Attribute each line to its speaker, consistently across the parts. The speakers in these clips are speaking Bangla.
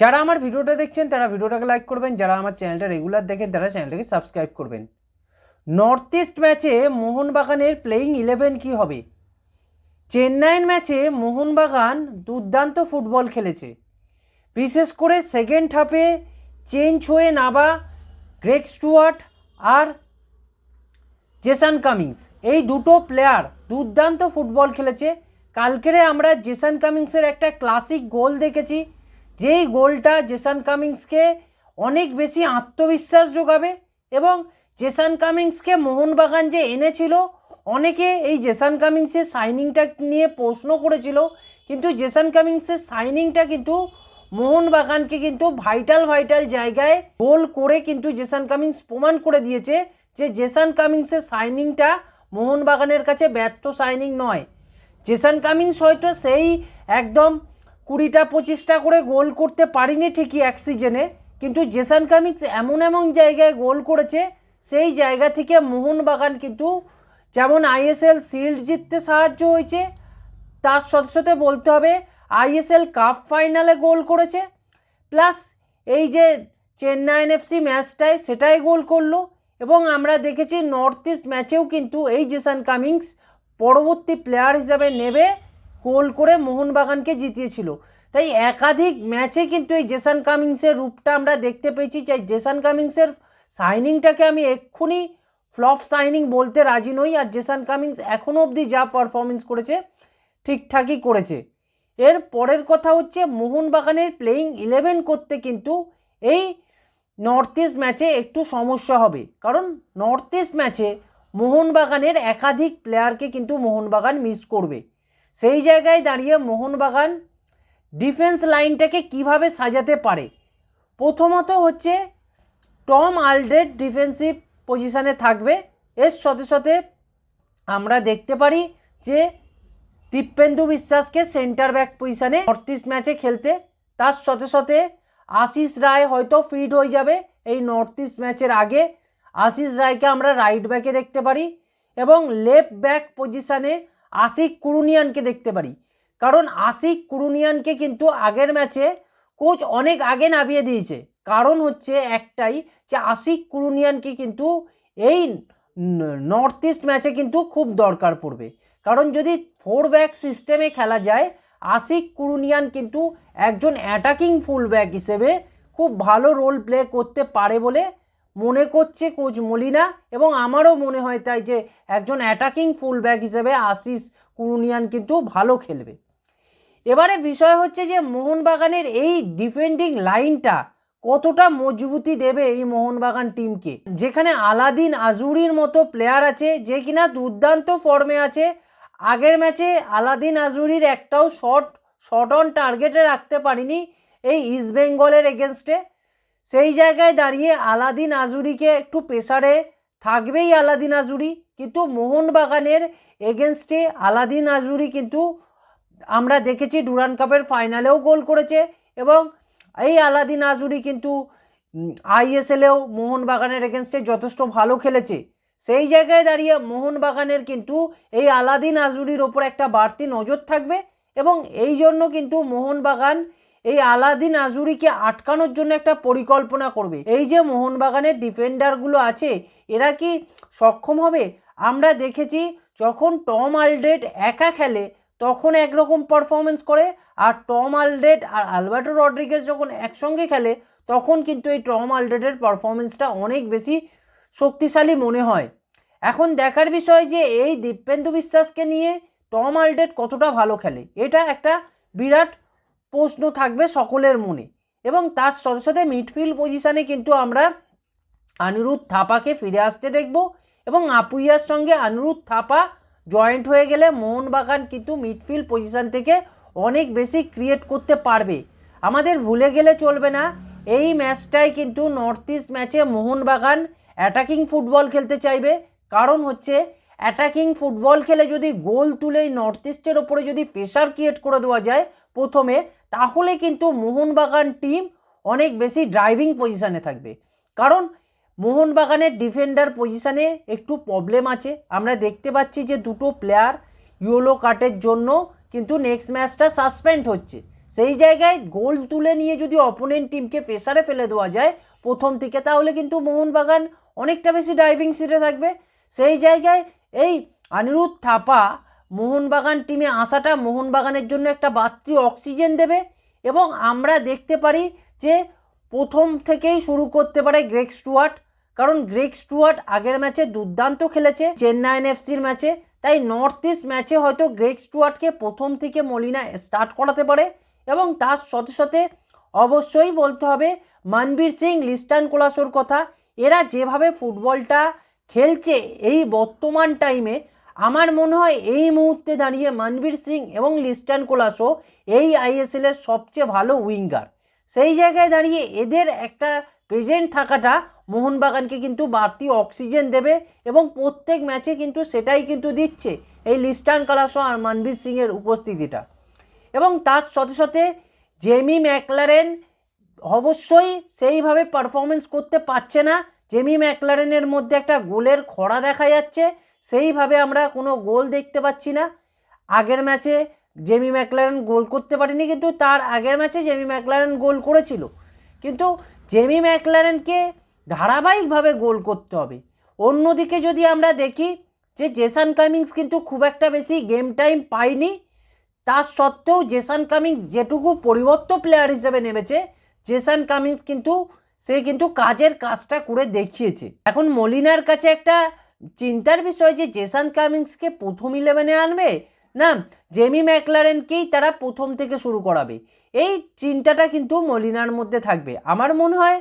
Speaker 1: যারা আমার ভিডিওটা দেখছেন, তারা ভিডিওটাকে লাইক করবেন। যারা আমার চ্যানেলটা রেগুলার দেখেন, তারা চ্যানেলটাকে সাবস্ক্রাইব করবেন। নর্থ ইস্ট ম্যাচে মোহনবাগানের প্লেয়িং ইলেভেন কি হবে? চেন্নাইয়ের ম্যাচে মোহনবাগান দুর্দান্ত ফুটবল খেলেছে। বিশেষ করে সেকেন্ড হাফে চেঞ্জ হয়ে নাবা গ্রেগ স্টুয়ার্ট আর জেসান কামিংস এই দুটো প্লেয়ার দুর্দান্ত ফুটবল খেলেছে। কালকেরে আমরা জেসান কামিংসের একটা ক্লাসিক গোল দেখেছি। যেই গোলটা জেসান কামিংসকে অনেক বেশি আত্মবিশ্বাস যোগাবে এবং জেসান কামিংসকে মোহনবাগান যে এনেছিল, অনেকে এই জেসান কামিংসের সাইনিংটা নিয়ে প্রশ্ন করেছিল, কিন্তু জেসান কামিংসের সাইনিংটা কিন্তু মোহনবাগানকে কিন্তু ভাইটাল ভাইটাল জায়গায় গোল করে কিন্তু জেসান কামিংস প্রমাণ করে দিয়েছে যে জেসান কামিংসের সাইনিংটা মোহনবাগানের কাছে ব্যর্থ সাইনিং নয়। জেসান কামিংস হয়তো সেই একদম কুড়িটা, পঁচিশটা করে গোল করতে পারিনি ঠিকই এক সিজনে কিন্তু জেসান কামিংস এমন এমন জায়গায় গোল করেছে, সেই জায়গা থেকে মোহনবাগান কিন্তু যেমন আইএসএল শিল্ড জিততে সাহায্য হয়েছে, তার সাথে সাথে বলতে হবে, আইএসএল কাপ ফাইনালে গোল করেছে, প্লাস এই যে চেন্নাই এফসি ম্যাচটায় সেটাই গোল করল, এবং আমরা দেখেছি নর্থ ইস্ট ম্যাচেও কিন্তু এই জেসান কামিংস পরবর্তী প্লেয়ার হিসাবে নেবে গোল করে মোহনবাগানকে জিতিয়েছিল। তাই একাধিক ম্যাচে কিন্তু এই জেসান কামিংসের রূপটা আমরা দেখতে পেয়েছি। যে জেসান কামিংসের সাইনিংটাকে আমি এক্ষুনি ফ্লপ সাইনিং বলতে রাজি নই। আর জেসান কামিংস এখনও অবধি যা পারফরমেন্স করেছে, ঠিকঠাকই করেছে। এর পরের কথা হচ্ছে মোহনবাগানের প্লেয়িং ইলেভেন করতে কিন্তু এই নর্থ ইস্ট ম্যাচে একটু সমস্যা হবে। কারণ নর্থ ইস্ট ম্যাচে মোহনবাগানের একাধিক প্লেয়ারকে কিন্তু মোহনবাগান মিস করবে। সেই জায়গায় দাঁড়িয়ে মোহনবাগান ডিফেন্স লাইনটাকে কীভাবে সাজাতে পারে? প্রথমত হচ্ছে টম আলড্রেড ডিফেন্সিভ পজিশানে থাকবে। এর সাথে সাথে আমরা দেখতে পারি যে দীপেন্দু বিশ্বাসকে সেন্টার ব্যাক পজিশানে নর্থ ম্যাচে খেলতে। তার সাথে সাথে আশিস রায় হয়তো ফিট হয়ে যাবে এই নর্থ ইস্ট ম্যাচের আগে। আশিস রায়কে আমরা রাইট ব্যাকে দেখতে পারি এবং লেফট ব্যাক পজিশানে আশিক কুরুনিয়ানকে দেখতে পারি। কারণ আশিক কুরুনিয়ানকে কিন্তু আগের ম্যাচে কোচ অনেক আগে নামিয়ে দিয়েছে। কারণ হচ্ছে একটাই যে আশিক কুরুনিয়ানকে কিন্তু এই নর্থ ইস্ট ম্যাচে কিন্তু খুব দরকার পড়বে। কারণ যদি ফোর ব্যাক সিস্টেমে খেলা যায়, আশিক কুরুনিয়ান কিন্তু একজন অ্যাটাকিং ফুল ব্যাক হিসেবে খুব ভালো রোল প্লে করতে পারে বলে মনে করছে কোচ মলিনা এবং আমারও মনে হয় তাই যে একজন অ্যাটাকিং ফুল ব্যাক হিসেবে আশিস কুরুনিয়ান কিন্তু ভালো খেলবে। এবারে বিষয় হচ্ছে যে মোহনবাগানের এই ডিফেন্ডিং লাইনটা কতটা মজবুতি দেবে এই মোহনবাগান টিমকে যেখানে আলাদিন আজুরির মতো প্লেয়ার আছে যে কিনা দুর্দান্ত ফর্মে আছে, আগের ম্যাচে আলাদিন আজুরির একটাও শট শট অন টার্গেটে রাখতে পারিনি এই ইস্ট বেঙ্গলের এগেনস্টে সেই জায়গায় দাঁড়িয়ে আলাদিন আজুরিকে একটু প্রেসারে থাকবেই আলাদিন আজুরি, কিন্তু মোহনবাগানের এগেনস্টে আলাদিন আজুরি কিন্তু আমরা দেখেছি ডুরান কাপের ফাইনালেও গোল করেছে এবং এই আলাদিন আজুরি কিন্তু আইএসএলেও মোহনবাগানের এগেনস্টে যথেষ্ট ভালো খেলেছে। সেই জায়গায় দাঁড়িয়ে মোহনবাগানের কিন্তু এই আলাদিন আজুরির ওপর একটা বাড়তি নজর থাকবে এবং এই জন্য কিন্তু মোহনবাগান এই আলাদিন আজুরিকে আটকানোর জন্য একটা পরিকল্পনা করবে। এই যে মোহনবাগানের ডিফেন্ডারগুলো আছে, এরা কি সক্ষম হবে? আমরা দেখেছি যখন টম আলডেড একা খেলে, তখন একরকম পারফরমেন্স করে, আর টম আলডেড আর আলবার্টো রড্রিগেজ যখন একসঙ্গে খেলে, তখন কিন্তু এই টম আলডেডের পারফরমেন্সটা অনেক বেশি শক্তিশালী মনে হয়। এখন দেখার বিষয় যে এই দীপেন্দু বিশ্বাসকে নিয়ে টম আলডেড কতটা ভালো খেলে, এটা একটা বিরাট প্রশ্ন থাকবে সকলের মনে। এবং তার সাথে সাথে মিডফিল্ড পজিশানে কিন্তু আমরা আনিরুদ্ধ থাপাকে ফিরে আসতে দেখব। এবং আপুইয়ার সঙ্গে আনিরুদ্ধ থাপা জয়েন্ট হয়ে গেলে মোহনবাগান কিন্তু মিডফিল্ড পজিশান থেকে অনেক বেশি ক্রিয়েট করতে পারবে। আমাদের ভুলে গেলে চলবে না। এই ম্যাচটাই কিন্তু নর্থ ইস্ট ম্যাচে মোহনবাগান অ্যাটাকিং ফুটবল খেলতে চাইবে। কারণ হচ্ছে অ্যাটাকিং ফুটবল খেলে যদি গোল তুলে নর্থ ইস্টের ওপরে যদি প্রেশার ক্রিয়েট করে দেওয়া যায়, প্রথমে তাহলে কিন্তু মোহনবাগান টিম অনেক বেশি ড্রাইভিং পজিশানে থাকবে। কারণ মোহনবাগানের ডিফেন্ডার পজিশানে একটু প্রবলেম আছে। আমরা দেখতে পাচ্ছি যে দুটো প্লেয়ার ইয়েলো কার্ডের জন্য কিন্তু নেক্সট ম্যাচটা সাসপেন্ড হচ্ছে। সেই জায়গায় গোল তুলে নিয়ে যদি অপোনেন্ট টিমকে প্রেসারে ফেলে দেওয়া যায় প্রথম থেকে তাহলে কিন্তু মোহনবাগান অনেকটা বেশি ড্রাইভিং সিটে থাকবে। সেই জায়গায় এই অনিরুদ্ধ থাপা মোহনবাগান টিমে আসাটা মোহনবাগানের জন্য একটা বাড়তি অক্সিজেন দেবে এবং আমরা দেখতে পারি যে প্রথম থেকেই শুরু করতে পারে গ্রেক স্টুয়ার্ট। কারণ গ্রেক স্টুয়ার্ট আগের ম্যাচে দুর্দান্ত খেলেছে চেন্নাইন এফসির ম্যাচে। তাই নর্থ ইস্ট ম্যাচে হয়তো গ্রেক স্টুয়ার্টকে প্রথম থেকে মলিনা স্টার্ট করাতে পারে এবং তার সাথে সাথে অবশ্যই বলতে হবে মানবীর সিং, লিস্টান কোলাসোর কথা। এরা যেভাবে ফুটবলটা খেলছে এই বর্তমান টাইমে আমার মনে হয় এই মুহূর্তে দাঁড়িয়ে মনবীর সিং এবং লিস্টান কোলাসো এই আইএসএলের সবচেয়ে ভালো উইঙ্গার। সেই জায়গায় দাঁড়িয়ে এদের একটা প্রেজেন্ট থাকাটা মোহনবাগানকে কিন্তু বাড়তি অক্সিজেন দেবে এবং প্রত্যেক ম্যাচে কিন্তু সেটাই কিন্তু দিচ্ছে এই লিস্টান কালাসো আর মনবীর সিংয়ের উপস্থিতিটা। এবং তার সাথে সাথে জেমি ম্যাকলারেন অবশ্যই সেইভাবে পারফরমেন্স করতে পারছে না। জেমি ম্যাকলারেনের মধ্যে একটা গোলের খরা দেখা যাচ্ছে। সেইভাবে আমরা কোনো গোল দেখতে পাচ্ছি না। আগের ম্যাচে জেমি ম্যাকলারেন গোল করতে পারেনি, কিন্তু তার আগের ম্যাচে জেমি ম্যাকলারেন গোল করেছিল। কিন্তু জেমি ম্যাকলারেনকে ধারাবাহিকভাবে গোল করতে হবে। অন্যদিকে যদি আমরা দেখি যে জেসান কামিংস কিন্তু খুব একটা বেশি গেম টাইম পায়নি তার সত্ত্বেও জেসান কামিংস যেটুকু পরিবর্তন প্লেয়ার হিসেবে নেমেছে, জেসান কামিংস কিন্তু, সে কিন্তু কাজের কাজটা করে দেখিয়েছে। এখন মলিনার কাছে একটা চিন্তার বিষয় যে জেসান কামিংসকে প্রথম ইলেভেনে আনবে, না, জেমি ম্যাকলারেনকেই তারা প্রথম থেকে শুরু করাবে। এই চিন্তাটা কিন্তু মলিনার মধ্যে থাকবে। আমার মনে হয়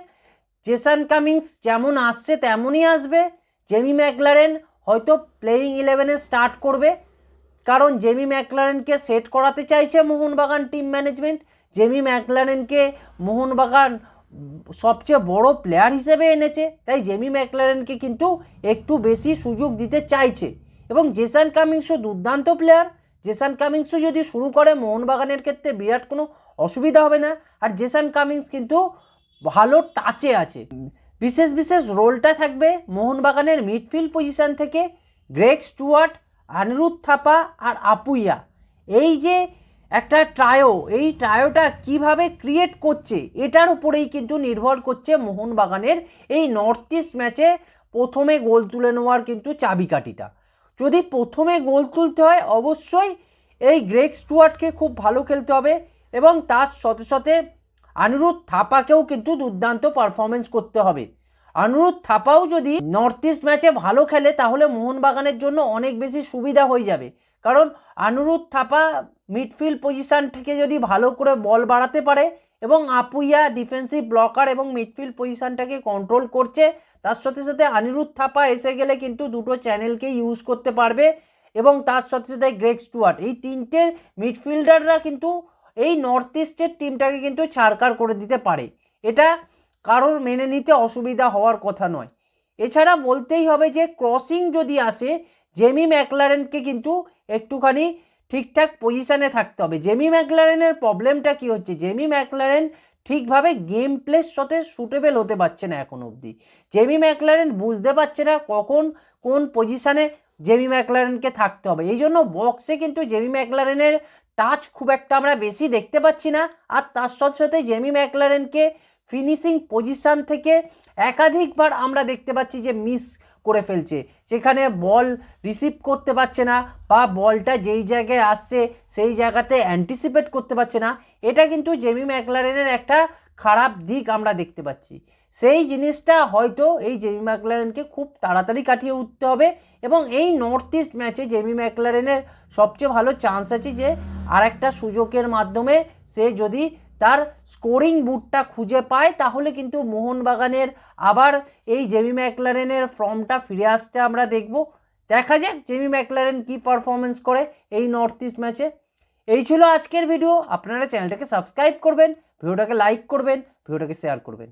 Speaker 1: জেসান কামিংস যেমন আসছে তেমনই আসবে। জেমি ম্যাকলারেন হয়তো প্লেয়িং ইলেভেনে স্টার্ট করবে। কারণ জেমি ম্যাকলারেনকে সেট করাতে চাইছে মোহনবাগান টিম ম্যানেজমেন্ট জেমি ম্যাকলারেনকে মোহনবাগান সবচেয়ে বড় প্লেয়ার হিসেবে এনেছে। তাই জেমি ম্যাকলারেনকে কিন্তু একটু বেশি সুযোগ দিতে চাইছে। এবং জেসান কামিংসও দুর্দান্ত প্লেয়ার জেসান কামিংসও যদি শুরু করে মোহনবাগানের ক্ষেত্রে বিরাট কোনো অসুবিধা হবে না। আর জেসান কামিংস কিন্তু ভালো টাচে আছে। বিশেষ বিশেষ রোলটা থাকবে মোহনবাগানের মিডফিল্ড পজিশন থেকে গ্রেগ স্টুয়ার্ট, আনিরুদ্ধ থাপা আর আপুইয়া। এই যে একটা ট্রায়ো, এই ট্রায়োটা কীভাবে ক্রিয়েট করছে, এটার উপরেই কিন্তু নির্ভর করছে মোহনবাগানের এই নর্থ ইস্ট ম্যাচে প্রথমে গোল তুলে নেওয়ার কিন্তু চাবিকাঠিটা। যদি প্রথমে গোল তুলতে হয়, অবশ্যই এই গ্রেগ স্টুয়ার্টকে খুব ভালো খেলতে হবে এবং তার সাথে সাথে আনিরুদ্ধ থাপাকেও কিন্তু দুর্দান্ত পারফরমেন্স করতে হবে। আনিরুদ্ধ থাপাও যদি নর্থ ইস্ট ম্যাচে ভালো খেলে, তাহলে মোহনবাগানের জন্য অনেক বেশি সুবিধা হয়ে যাবে। কারণ আনিরুদ্ধ থাপা মিডফিল্ড পজিশান থেকে যদি ভালো করে বল বাড়াতে পারে এবং আপুইয়া ডিফেন্সিভ ব্লকার এবং মিডফিল্ড পজিশানটাকে কন্ট্রোল করছে, তার সাথে সাথে অনিরুদ্ধ থাপা এসে গেলে কিন্তু দুটো চ্যানেলকে ইউজ করতে পারবে এবং তার সাথে সাথে গ্রেগ স্টুয়ার্ট এই তিনটে মিডফিল্ডাররা কিন্তু এই নর্থ ইস্টের টিমটাকে কিন্তু ছাড়কার করে দিতে পারে। এটা কারোর মেনে নিতে অসুবিধা হওয়ার কথা নয়। এছাড়া বলতেই হবে যে ক্রসিং যদি আসে জেমি ম্যাকলারেনকে কিন্তু একটুখানি ঠিকঠাক পজিশানে থাকতে হবে। জেমি ম্যাকলারেনের প্রবলেমটা কি হচ্ছে? জেমি ম্যাকলারেন ঠিকভাবে গেম প্লের সাথে সুটেবেল হতে পারছে না এখন অবধি। জেমি ম্যাকলারেন বুঝতে পারছে না কখন কোন পজিশানে জেমি ম্যাকলারেনকে থাকতে হবে। এই জন্য বক্সে কিন্তু জেমি ম্যাকলারেনের টাচ খুব একটা আমরা বেশি দেখতে পাচ্ছি না। আর তার সাথে সাথে জেমি ম্যাকলারেনকে ফিনিশিং পজিশান থেকে একাধিকবার আমরা দেখতে পাচ্ছি যে মিস করে ফেলছে। সেখানে বল রিসিভ করতে পারছে না বা বলটা যেই জায়গায় আসছে সেই জায়গাতে অ্যান্টিসিপেট করতে পারছে না। এটা কিন্তু জেমি ম্যাকলারেনের একটা খারাপ দিক আমরা দেখতে পাচ্ছি। সেই জিনিসটা হয়তো এই জেমি ম্যাকলারেনকে খুব তাড়াতাড়ি কাটিয়ে উঠতে হবে এবং এই নর্থ ইস্ট ম্যাচে জেমি ম্যাকলারেনের সবচেয়ে ভালো চান্স আছে যে আর একটা সুযোগের মাধ্যমে সে যদি তার স্কোরিং বুটটা খুঁজে পায়, তাহলে কিন্তু মোহনবাগানের আবার এই জেমি ম্যাকলারেনের ফর্মটা ফিরে আসতে আমরা দেখব। দেখা যাক জেমি ম্যাকলারেন কী পারফরমেন্স করে এই নর্থ ইস্ট ম্যাচে এই ছিল আজকের ভিডিও আপনারা চ্যানেলটাকে সাবস্ক্রাইব করবেন ভিডিওটাকে লাইক করবেন ভিডিওটাকে শেয়ার করবেন।